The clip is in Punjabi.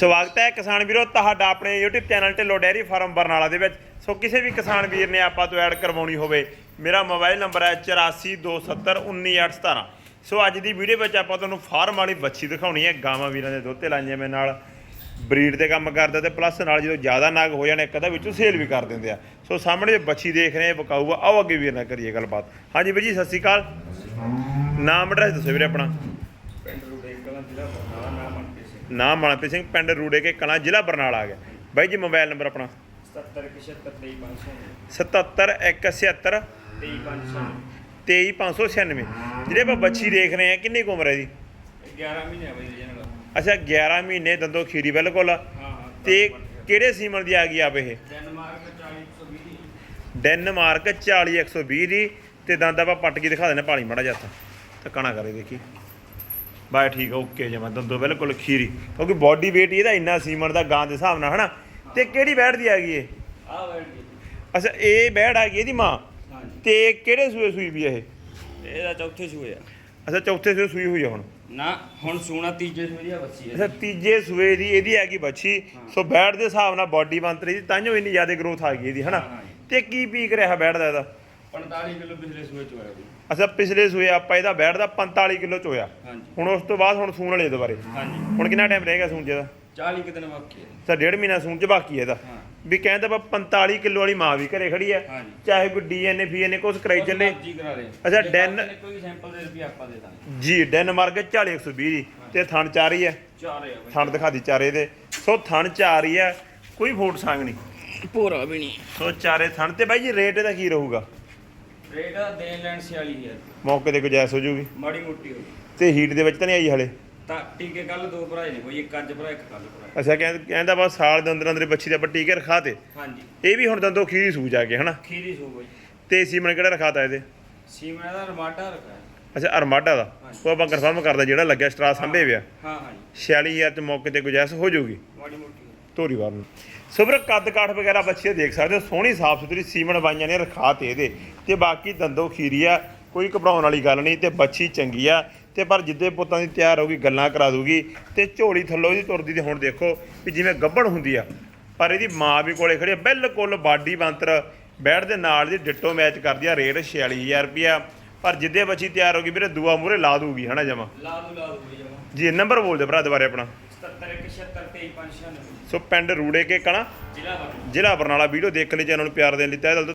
ਸਵਾਗਤ ਹੈ ਕਿਸਾਨ ਵੀਰੋ, ਤੁਹਾਡਾ ਆਪਣੇ YouTube channel Dhillon dairy farm Barnala ਦੇ ਵਿੱਚ। ਸੋ ਕਿਸੇ ਵੀ ਕਿਸਾਨ ਵੀਰ ਨੇ ਆਪਾਂ ਤੋਂ ਐਡ ਕਰਵਾਉਣੀ ਹੋਵੇ, ਮੇਰਾ ਮੋਬਾਈਲ ਨੰਬਰ ਹੈ 8427191817 ਸੋ ਅੱਜ ਦੀ ਵੀਡੀਓ ਵਿੱਚ ਆਪਾਂ ਤੁਹਾਨੂੰ ਫਾਰਮ ਵਾਲੀ ਬੱਚੀ ਦਿਖਾਉਣੀ ਹੈ। ਗਾਵਾਂ ਵੀਰਾਂ ਦੇ ਦੁੱਧ ਤੇ ਲਾਈਆਂ ਮੈਂ ਨਾਲ। ਬਰੀਡ ਤੇ ਕੰਮ ਕਰਦਾ ਤੇ ਪਲੱਸ ਨਾਲ ਜਦੋਂ ਜ਼ਿਆਦਾ ਨਾਗ ਹੋ ਜਾਣੇ ਇੱਕ ਵਿੱਚੋਂ ਸੇਲ ਵੀ ਕਰ ਦਿੰਦੇ ਆ। ਸੋ ਸਾਹਮਣੇ ਜੋ ਬੱਚੀ ਦੇਖ ਰਹੇ ਆ ਬਕਾਊ ਆ ਆਓ ਅੱਗੇ ਵੀਰ ਨਾਲ ਕਰੀਏ ਗੱਲਬਾਤ। ਹਾਂਜੀ ਵੀਰ ਜੀ, ਸਤਿ ਸ਼੍ਰੀ ਅਕਾਲ। ਨਾਮ, ਐਡਰੈਸ ਦੱਸੋ ਵੀਰੇ ਆਪਣਾ। ਪਿੰਡ ਰੂੜੇ ਜ਼ਿਲ੍ਹਾ ਬਰਨਾਲਾ, ਨਾਮ ਮਨਪ੍ਰੀਤ ਨਾਮ ਮਨਪ੍ਰੀਤ ਸਿੰਘ ਪਿੰਡ ਰੂੜੇ ਕੇ ਕਲਾਂ ਜ਼ਿਲ੍ਹਾ ਬਰਨਾਲਾ ਆ ਗਿਆ। ਬਾਈ ਜੀ ਮੋਬਾਈਲ ਨੰਬਰ ਆਪਣਾ। 77 77 176 23596 ਜਿਹੜੇ ਆਪਾਂ ਬੱਚੀ ਦੇਖ ਰਹੇ ਆ ਕਿੰਨੀ ਉਮਰ ਹੈ ਜੀ 11 ਮਹੀਨੇ ਆ ਬਈ ਅੱਛਾ 11 ਮਹੀਨੇ ਦੰਦੋ ਖੀਰੀ ਬਿਲਕੁਲ। ਹਾਂ ਹਾਂ ਤੇ ਕਿਹੜੇ ਸੀਮਨ ਦੀ ਆ ਗਈ ਆਪ ਇਹ? ਡੈਨਮਾਰਕ 40 ਡੈਨਮਾਰਕ 40120 ਦੀ। ਤੇ ਦੰਦ ਆਪਾਂ ਪੱਟ ਕੇ ਦਿਖਾ ਦੇਣੇ ਪਾਣੀ ਮੜਾ ਜਾਤਾ ਟੱਕਣਾ ਕਰੇ ਦੇਖੀ। ਬਾਈ ਠੀਕ ਆ ਓਕੇ ਜਮਾ ਦੰਦੋ ਬਿਲਕੁਲ ਖੀਰੀ। ਕਿਉਂਕਿ ਬਾਡੀ weight ਇਹਦਾ ਇੰਨਾ ਸੀਮਨ ਦਾ ਗਾਂ ਦੇ ਹਿਸਾਬ ਨਾਲ ਹਨਾ? ਤੇ ਕਿਹੜੀ ਬੈੜ ਦੀ ਆ ਗਈ ਇਹ ਆ ਵੈਟ ਜੀ ਅੱਛਾ ਇਹ ਬੈੜ ਆ ਗਈ ਇਹਦੀ ਮਾਂ? ਤੇ ਕਿਹੜੇ ਸੂਏ ਸੂਈ ਵੀ ਇਹ? ਇਹਦਾ ਚੌਥੇ ਸੂਏ ਆ। ਅੱਛਾ ਚੌਥੇ ਸੂਏ ਸੂਈ ਹੋਈ ਆ ਹੁਣ? ਨਾ ਹੁਣ ਸੂਣਾ ਤੀਜੇ ਸੂਏ ਦੀ ਆ ਬੱਚੀ ਅੱਛਾ ਤੀਜੇ ਸੂਏ ਦੀ ਇਹਦੀ ਹੈਗੀ ਬੱਚੀ। ਸੋ ਬੈੜ ਦੇ ਹਿਸਾਬ ਨਾਲ ਬਾਡੀ ਬੰਤਰੀ ਦੀ ਤਾਂਹੀਓ ਇੰਨੀ ਜ਼ਿਆਦਾ ਗਰੋਥ ਆ ਗਈ ਇਹਦੀ ਹਨਾ? ਹਾਂ ਜੀ। ਤੇ ਕੀ ਪੀਕ ਰਿਹਾ ਬੈੜ ਦਾ ਇਹਦਾ? 45 ਕਿਲੋ ਪਿਛਲੇ ਸੂਏ ਚ ਹੋਇਆ ਜੀ। ਅੱਛਾ ਪਿਛਲੇ ਸੂਏ ਆਪਾਂ ਇਹਦਾ ਬੈੜ ਦਾ 45 ਕਿਲੋ ਚ ਹੋਇਆ। ਹਾਂਜੀ। ਹੁਣ ਉਸ ਤੋਂ ਬਾਅਦ ਹੁਣ ਸੂਣ ਵਾਲੇ ਦੁਬਾਰੇ। ਹਾਂਜੀ। ਹੁਣ ਕਿੰਨਾ ਟਾਈਮ ਰਹੇਗਾ ਸੂਣ ਚ ਇਹਦਾ? 40 ਕਿ ਦਿਨ ਬਾਕੀ ਹੈ ਸਰ ਡੇਢ ਮਹੀਨਾ ਸੂਣ ਚ ਬਾਕੀ ਹੈ ਇਹਦਾ। ਵੀ ਕਹਿੰਦਾ ਬਾ 45 ਕਿਲੋ ਵਾਲੀ ਮਾਂ ਵੀ ਘਰੇ ਖੜੀ ਹੈ। ਚਾਹੇ ਕੋਈ ਡੀਐਨਏ ਫੀਐਨਏ ਕੁਛ ਕਰਾਈ ਚੱਲੇ। ਜੀ ਕਰਾ ਰਹੇ ਅੱਛਾ, ਜੇ ਡੈਨ- ਕੋਈ ਸੈਂਪਲ ਦੇ ਰੁਪਏ ਆਪਾਂ ਦੇ ਦਾਂਗੇ। ਜੀ ਡੈਨਮਾਰਕ 40120 ਦੀ ਤੇ ਥਣ ਚਾਰ ਹੀ ਹੈ ਚਾਰੇ ਆ ਬਈ। ਥਣ ਦਿਖਾ ਦੀ ਚਾਰੇ ਦੇ। ਸੋ ਥਣ ਚਾਰ ਹੀ ਹੈ ਕੋਈ ਫੋਟ ਸੰਗ ਨਹੀਂ ਪੂਰਾ ਵੀ ਨਹੀਂ। ਸੋ ਚਾਰੇ ਥਣ ਤੇ ਬਾਈ ਜੀ ਰੇਟ ਇਹਦਾ ਕੀ ਰਹੂਗਾ? ਰੇਟ ਦੇਣ ਲੈਣ 46000 ਮੌਕੇ ਤੇ ਗੁਜਾਇਸ਼ ਹੋ ਜੂਗੀ ਮਾੜੀ ਮੋਟੀ ਹੋ ਤੇ ਹੀਟ ਦੇ ਵਿੱਚ ਤਾਂ ਨਹੀਂ ਆਈ ਹਲੇ? ਤਾਂ ਟੀਕੇ ਕੱਲ ਦੋ ਭਰਾਏ ਨੇ ਕੋਈ ਇੱਕ ਅੱਜ ਭਰਾ ਇੱਕ ਕੱਲ ਭਰਾ। ਅੱਛਾ ਕਹਿੰ- ਕਹਿੰਦਾ ਬਸ ਸਾਲ ਦੇ ਅੰਦਰ ਅੰਦਰ ਬੱਚੀ ਦੇ ਆਪਾਂ ਟੀਕੇ ਰਖਾ ਤੇ ਹਾਂਜੀ। ਇਹ ਵੀ ਹੁਣ ਦੰਦੋ ਖੀਰੀ ਸੂ ਜਾ ਕੇ ਹਨਾ? ਖੀਰੀ ਸੂ ਬਈ। ਤੇ ਸੀਮਨ ਕਿਹੜਾ ਰਖਾਤਾ ਇਹਦੇ? ਸੀਮਾ ਦਾ ਰਮਾਟਾ ਰੱਖਿਆ ਹੈ। ਅੱਛਾ ਅਰਮਾਡਾ ਦਾ? ਉਹ ਆਪਾਂ ਕਨਫਰਮ ਕਰਦਾ ਜਿਹੜਾ ਲੱਗਿਆ ਸਟਰਾ ਸੰਭੇ ਵਿਆ ਹਾਂ ਹਾਂਜੀ 46000 ਤੇ ਮੌਕੇ ਤੇ ਗੁਜਾਇਸ਼ ਹੋ ਮਾੜੀ ਮੋਟੀ ਹੋ। ਧੋਰੀ ਵਾਰ ਨੂੰ ਸੋ ਵੀਰ ਕੱਦ ਕਾਠ ਵਗੈਰਾ ਬੱਚੇ ਦੇਖ ਸਕਦੇ ਹੋ ਸੋਹਣੀ ਸਾਫ਼ ਸੁਥਰੀ ਸੀਮਨ ਬਾਈਆਂ ਨੇ ਰਖਾ ਤੇ ਇਹਦੇ। ਤੇ ਬਾਕੀ ਦੰਦੋ ਖੀਰੀ ਆ ਕੋਈ ਘਬਰਾਉਣ ਵਾਲੀ ਗੱਲ ਨਹੀਂ ਤੇ ਬੱਚੀ ਚੰਗੀ ਆ। ਤੇ ਪਰ ਜਿੱਦੇ ਪੁੱਤਾਂ ਦੀ ਤਿਆਰ ਹੋਊਗੀ ਗੱਲਾਂ ਕਰਾ ਦੂਗੀ ਤੇ ਝੋਲੀ ਥੱਲੋਂ ਇਹਦੀ ਤੁਰਦੀ ਤੇ ਹੁਣ ਦੇਖੋ ਵੀ ਜਿਵੇਂ ਗੱਭਣ ਹੁੰਦੀ ਆ ਪਰ ਇਹਦੀ ਮਾਂ ਵੀ ਕੋਲੇ ਖੜੀ ਆ। ਬਿਲਕੁਲ ਬਾਡੀ ਬੰਤਰ ਬੈੜ ਦੇ ਨਾਲ ਦੀ ਡਿੱਟੋ ਮੈਚ ਕਰਦੀ ਆ ਰੇਟ 46000 ਰੁਪਿਆ ਪਰ ਜਿੱਦੇ ਬੱਚੀ ਤਿਆਰ ਹੋਗੀ ਵੀਰੇ ਦੂਆ ਮੂਰੇ ਲਾ ਦੂਗੀ ਹਨਾ ਜਮਾ? ਲਾ ਦੂ ਲਾ ਦੂ ਜਮਾ। ਜੀ ਨੰਬਰ ਬੋਲ ਦੇ ਭਰਾ ਦੁਬਾਰੇ ਆਪਣਾ। 77 176 23 596 ਸੋ ਪਿੰਡ ਰੂੜੇ ਕੇ ਕਣਾ ਜ਼ਿਲ੍ਹਾ ਬਰਨਾਲਾ। ਜ਼ਿਲ੍ਹਾ ਬਰਨਾਲਾ ਵੀਡੀਓ ਦੇਖਣ ਲਈ ਚੈਨਲ ਨੂੰ ਪਿਆਰ ਦੇਣ ਲਈ ਤਹਿ ਦਿਲ ਤੋਂ